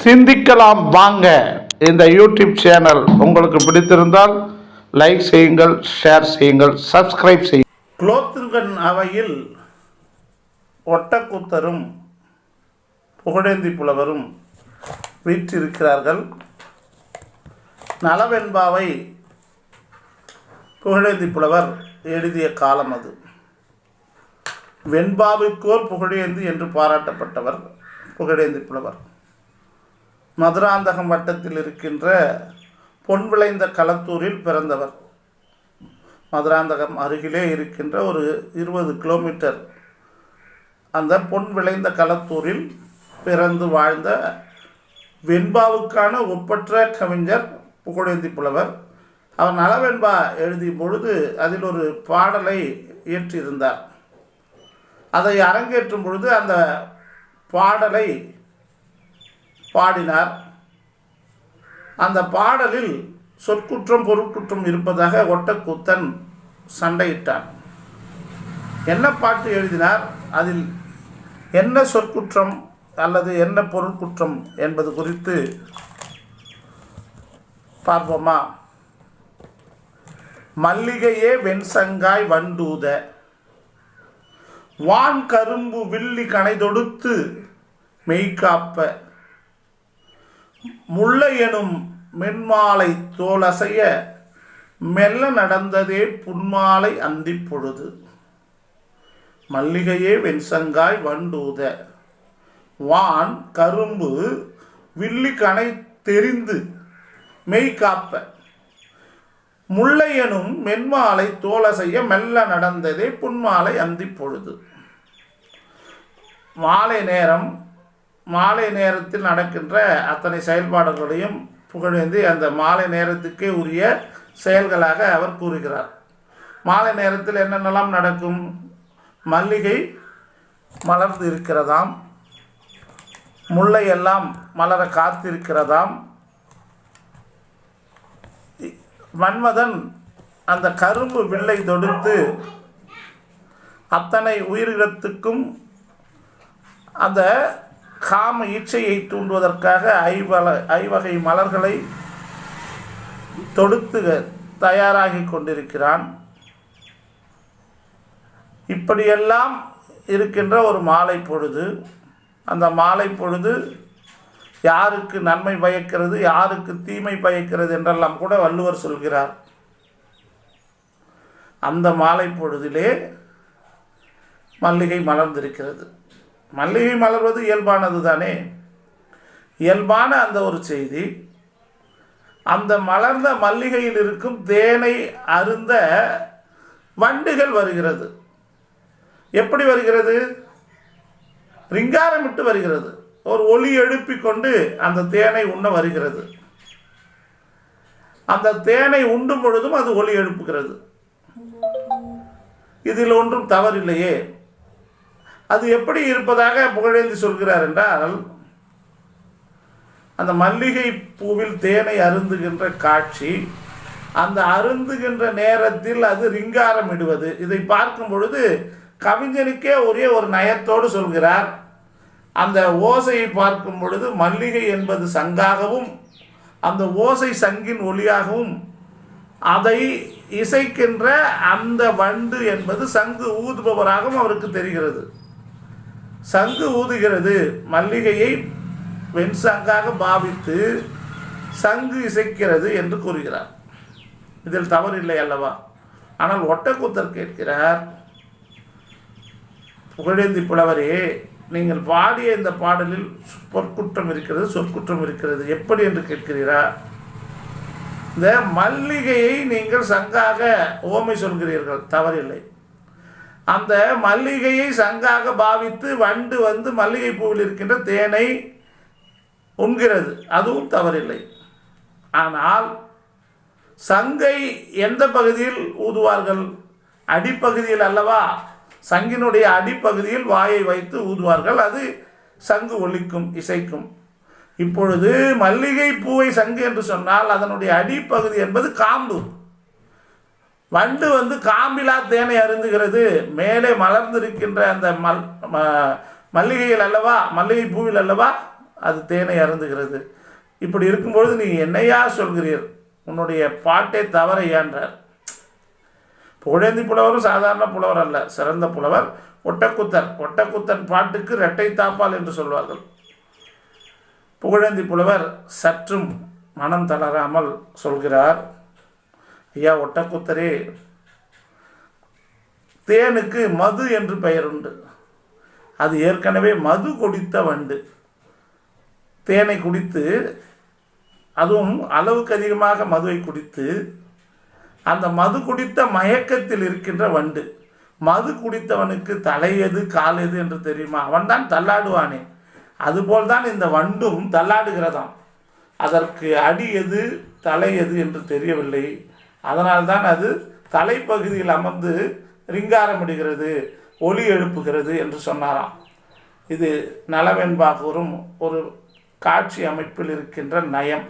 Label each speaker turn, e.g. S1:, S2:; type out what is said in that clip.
S1: சிந்திக்கலாம் வாங்க. இந்த யூடியூப் சேனல் உங்களுக்கு பிடித்திருந்தால் லைக் செய்யுங்கள் ஷேர் செய்யுங்கள் சப்ஸ்கிரைப் செய்யுங்கள். குலோத்துங்கன் அவையில் ஒட்டக்கூத்தரும் புகழேந்தி புலவரும் வீற்றிருக்கிறார்கள். நலவெண்பாவை புகழேந்தி புலவர் எழுதிய காலம் அது. வெண்பாவிற்கோர் புகழேந்தி என்று பாராட்டப்பட்டவர் புகழேந்தி புலவர். மதுராந்தகம் வட்டத்தில் இருக்கின்ற பொன் விளைந்த களத்தூரில் பிறந்தவர். மதுராந்தகம் அருகிலே இருக்கின்ற ஒரு இருபது கிலோமீட்டர். அந்த பொன் விளைந்த களத்தூரில் பிறந்து வாழ்ந்த வெண்பாவுக்கான ஒப்பற்ற கவிஞர் புகழேந்தி புலவர். அவர் நலவெண்பா எழுதிய பொழுது அதில் ஒரு பாடலை இயற்றியிருந்தார். அதை அரங்கேற்றும் பொழுது அந்த பாடலை பாடினார். அந்த பாடலில் சொற்குற்றம் பொருட்குற்றம் இருப்பதாக ஒட்டக்கூத்தன் சண்டையிட்டான். என்ன பாட்டு எழுதினார்? அதில் என்ன சொற்குற்றம் அல்லது என்ன பொருட்குற்றம் என்பது குறித்து பார்ப்போமா? மல்லிகையே வெண்சங்காய் வண்டூத வான் கரும்பு வில்லி கனை தொடுத்து மெய்காப்ப முல்லை எனும் மென்மாலை தோலசைய மெல்ல நடந்ததே புன்மாலை அந்தி பொழுது. மல்லிகையே வெண்சங்காய் வண்டூத. வான் கரும்பு வில்லி கனை தெரிந்து மெய் காப்ப. முல்லை எனும் மென்மாலை தோலசைய மெல்ல நடந்ததே புன்மாலை அந்தி பொழுது. மாலை நேரம் மாலை நேரத்தில் நடக்கின்ற அத்தனை செயல்பாடுகளையும் புகழேந்தி அந்த மாலை நேரத்துக்கே உரிய செயல்களாக அவர் கூறுகிறார். மாலை நேரத்தில் என்னென்னலாம் நடக்கும்? மல்லிகை மலர்ந்து இருக்கிறதாம். முல்லை எல்லாம் மலர காத்திருக்கிறதாம். மன்மதன் அந்த கரும்பு வில்லை தொடுத்து அத்தனை உயிரினத்துக்கும் அந்த காம இச்சையை தூண்டுவதற்காக ஐவல ஐவகை மலர்களை தொடுத்து தயாராகி கொண்டிருக்கிறான். இப்படியெல்லாம் இருக்கின்ற ஒரு மாலை பொழுது அந்த மாலை பொழுது யாருக்கு நன்மை பயக்கிறது யாருக்கு தீமை பயக்கிறது என்றெல்லாம் கூட வள்ளுவர் சொல்கிறார். அந்த மாலை பொழுதிலே மல்லிகை மலர்ந்திருக்கிறது. மல்லிகை மலர்வது இயல்பானது தானே? இயல்பான அந்த ஒரு செய்தி அந்த மலர்ந்த மல்லிகையில் இருக்கும் தேனை அருந்த வண்டுகள் வருகிறது. எப்படி வருகிறது? ரிங்காரமிட்டு வருகிறது. ஒரு ஒளி எழுப்பி கொண்டு அந்த தேனை உண்ண வருகிறது. அந்த தேனை உண்டும் பொழுதும் அது ஒலி எழுப்புகிறது. இதில் ஒன்றும் தவறில்லையே. அது எப்படி இருப்பதாக புகழேந்தி சொல்கிறார் என்றால் அந்த மல்லிகை பூவில் தேனை அருந்துகின்ற காட்சி அந்த அருந்துகின்ற நேரத்தில் அது ரிங்காரம் இடுவது. இதை பார்க்கும் பொழுது கவிஞனுக்கே ஒரே ஒரு நயத்தோடு சொல்கிறார். அந்த ஓசையை பார்க்கும் பொழுது மல்லிகை என்பது சங்காகவும் அந்த ஓசை சங்கின் ஒளியாகவும் அதை இசைக்கின்ற அந்த வண்டு என்பது சங்கு ஊதுபவராகவும் அவருக்கு தெரிகிறது. சங்கு ஊதுகிறது. மல்லிகையை வெண் சங்காக பாவித்து சங்கு இசைக்கிறது என்று கூறுகிறார். இதில் தவறு இல்லை அல்லவா? ஆனால் ஒட்டக்கூத்தர் கேட்கிறார் புகழேந்தி புலவரே நீங்கள் பாடிய இந்த பாடலில் பொற்குற்றம் இருக்கிறது சொற்குற்றம் இருக்கிறது. எப்படி என்று கேட்கிறீரா? இந்த மல்லிகையை நீங்கள் சங்காக ஓமை சொல்கிறீர்கள். தவறில்லை. அந்த மல்லிகையை சங்காக பாவித்து வண்டு வந்து மல்லிகை பூவில் இருக்கின்ற தேனை உண்கிறது. அதுவும் தவறில்லை. ஆனால் சங்கை எந்த பகுதியில் ஊதுவார்கள்? அடிப்பகுதியில் அல்லவா? சங்கினுடைய அடிப்பகுதியில் வாயை வைத்து ஊதுவார்கள். அது சங்கு ஒலிக்கும் இசைக்கும். இப்பொழுது மல்லிகை பூவை சங்கு என்று சொன்னால் அதனுடைய அடிப்பகுதி என்பது காம்பு. வண்டு வந்து காம்பிலா தேனை அருந்துகிறது. மேலே மலர்ந்திருக்கின்ற அந்த மல் மல்லிகையில் அல்லவா மல்லிகை பூவில் அல்லவா அது தேனை அருந்துகிறது. இப்படி இருக்கும்பொழுது நீ என்னையா சொல்கிறீர்? உன்னுடைய பாட்டே தவறையான்றார் புகழேந்தி புலவரும் சாதாரண புலவர் அல்ல சிறந்த புலவர் ஒட்டக்குத்தர். ஒட்டக்குத்தன் பாட்டுக்கு இரட்டை தாப்பால் என்று சொல்வார்கள். புகழேந்தி புலவர் சற்றும் மனம் தளராமல் சொல்கிறார். ஐயா ஒட்டக்குத்தரே. தேனுக்கு மது என்று பெயர் உண்டு அது ஏற்கனவே மது குடித்த வண்டு. தேனை குடித்து அதுவும் அளவுக்கு அதிகமாக மதுவை குடித்து அந்த மது குடித்த மயக்கத்தில் இருக்கின்ற வண்டு. மது குடித்தவனுக்கு தலை எது கால் எது என்று தெரியுமா? அவன்தான் தள்ளாடுவானே. அதுபோல் தான் இந்த வண்டும் தள்ளாடுகிறதாம். அதற்கு அடி எது தலை எது என்று தெரியவில்லை. அதனால்தான் அது தலைப்பகுதியில் அமர்ந்து ரிங்காரமிடுகிறது ஒலி எழுப்புகிறது என்று சொன்னாராம். இது நலவெண்பா கூறும் ஒரு காட்சி அமைப்பில் இருக்கின்ற நயம்.